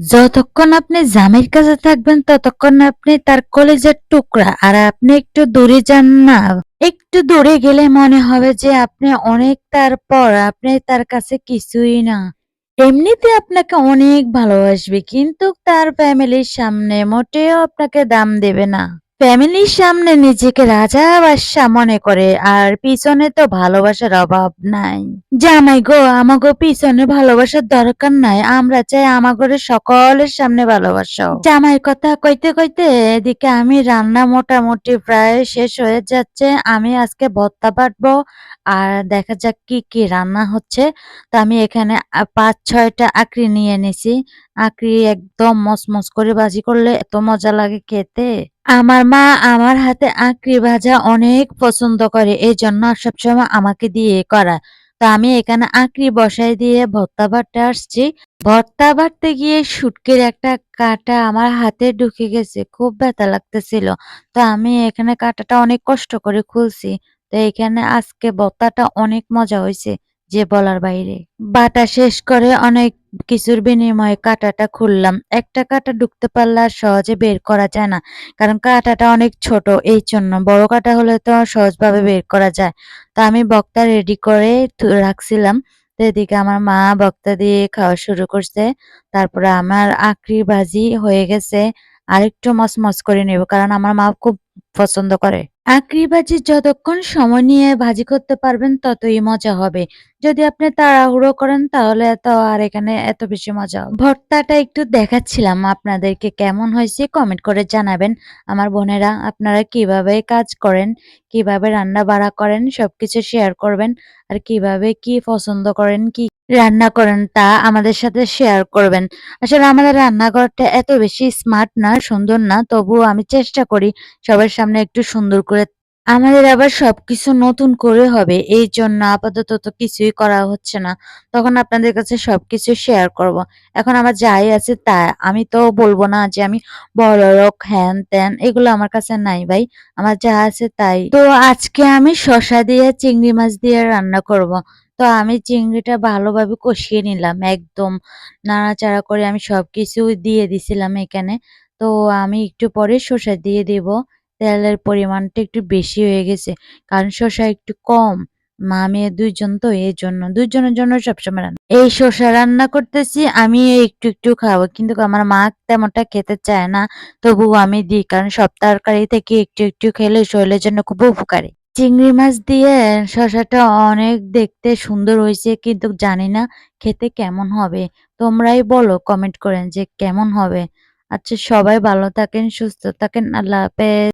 যতক্ষণ আপনি জামের কাছে থাকবেন, ততক্ষণ আপনি তার কলেজের টুকরা। আর আপনি একটু দূরে যান না। একটু দূরে গেলে মনে হবে যে আপনি অনেক তারপর আপনি তার কাছে কিছুই না। এমনিতে আপনাকে অনেক ভালোবাসবে, কিন্তু তার ফ্যামিলির সামনে মোটেও আপনাকে দাম দেবে না। ফ্যামিলির সামনে নিজেকে রাজা বাদশা মনে করে, আর পিছনে তো ভালোবাসার অভাব নাই। জামাই গো, আমাগো পিছনে ভালোবাসার দরকার নাই, আমরা চাই আমাগরে সকলের সামনে ভালোবাসা জামাই কথা কইতে কইতে এদিকে আমি রান্না মোটামুটি প্রায় শেষ হয়ে যাচ্ছে, আমি আজকে ভত্তা বাটবো, আর দেখা যাক কি কি রান্না হচ্ছে। তো আমি এখানে পাঁচ, ছয়টা আকরি নিয়ে নিছি। আকরি একদম মচমচ করে ভাজি করলে এত মজা লাগে খেতে। আমার মা আমার হাতে আঁকড়ি ভাজা অনেক পছন্দ করে এই জন্য সবসময় আমাকে দিয়ে করা তো আমি এখানে আঁকড়ি বসাই দিয়ে ভর্তা বাটতে আসছি। ভর্তা বাটতে গিয়ে শুটকির একটা কাঁটা আমার হাতে ঢুকে গেছে, খুব ব্যথা লাগতেছিল। তো আমি এখানে কাঁটাটা অনেক কষ্ট করে খুলছি। তো এখানে আজকে ভর্তাটা অনেক মজা হয়েছে। যে বলার বাইরে। বাটা শেষ করে অনেক কিছুর বিনিময়ে কাঁটাটা খুললাম। একটা কাঁটা ঢুকতে পারলে আর সহজে বের করা যায় না, কারণ কাঁটাটা অনেক ছোট, এই জন্য বড় কাঁটা হলে তো সহজভাবে বের করা যায়। তো আমি বক্তা রেডি করে রাখছিলাম। এদিকে আমার মা বক্তা দিয়ে খাওয়া শুরু করছে। তারপরে আমার আঁকড়ি ভাজি হয়ে গেছে। আরেকটু মচমচ করে নেব, কারণ আমার মা খুব পছন্দ করে। আঁকড়ি ভাজি যতক্ষণ সময় নিয়ে ভাজি করতে পারবেন, ততই মজা হবে। যদি আপনি তাড়াহুড়ো করেন, তাহলে তো আর এখানে এত বেশি মজা হবে। ভর্তাটা একটু দেখাচ্ছিলাম আপনাদেরকে কেমন হয়েছে কমেন্ট করে জানাবেন। আমার বোনেরা, আপনারা কীভাবে কাজ করেন, কীভাবে রান্না বাড়া করেন, সবকিছু শেয়ার করবেন, আর কীভাবে কি পছন্দ করেন, কি রান্না করেন, তা আমাদের সাথে শেয়ার করবেন। আসলে আমাদের রান্নাঘরটা এত বেশি স্মার্ট না, সুন্দর না, তবুও আমি চেষ্টা করি সবার সামনে একটু সুন্দর করে আমাদের আবার সবকিছু নতুন করে হবে, এই জন্য আপাতত তো কিছুই করা হচ্ছে না। তখন আপনাদের কাছে সবকিছু শেয়ার করব। এখন আমার যাই আছে তা, আমি তো বলব না যে আমি বড়লোক হ্যান ত্যান, এগুলো আমার কাছে নাই ভাই। আমার যা আছে তাই। তো আজকে আমি শসা দিয়ে, চিংড়ি মাছ দিয়ে রান্না করব। তো আমি চিংড়িটা ভালোভাবে কষিয়ে নিলাম, একদম নাড়াচাড়া করে আমি সবকিছু দিয়ে দিছিলাম এখানে। তো আমি একটু পরে শসা দিয়ে দেব। তেলের পরিমাণটা একটু বেশি হয়ে গেছে। কারণ শসা একটু কম। মা মেয়ে দুইজন তো এই জন্য দুইজনের জন্য সবসময় রান্না। এই শসা রান্না করতেছি, আমি একটু একটু খাব। কিন্তু আমার মা তেমনটা খেতে চায় না। তবুও আমি দিই, কারণ সব তরকারি থেকে একটু একটু খেলে শরীরের জন্য খুব উপকারী। চিংড়ি মাছ দিয়ে শসাটা অনেক দেখতে সুন্দর হয়েছে, কিন্তু জানি না খেতে কেমন হবে। তোমরাই বলো কমেন্ট করেন যে কেমন হবে। আচ্ছা সবাই ভালো থাকেন, সুস্থ থাকেন। আল্লাহ হাফেজ।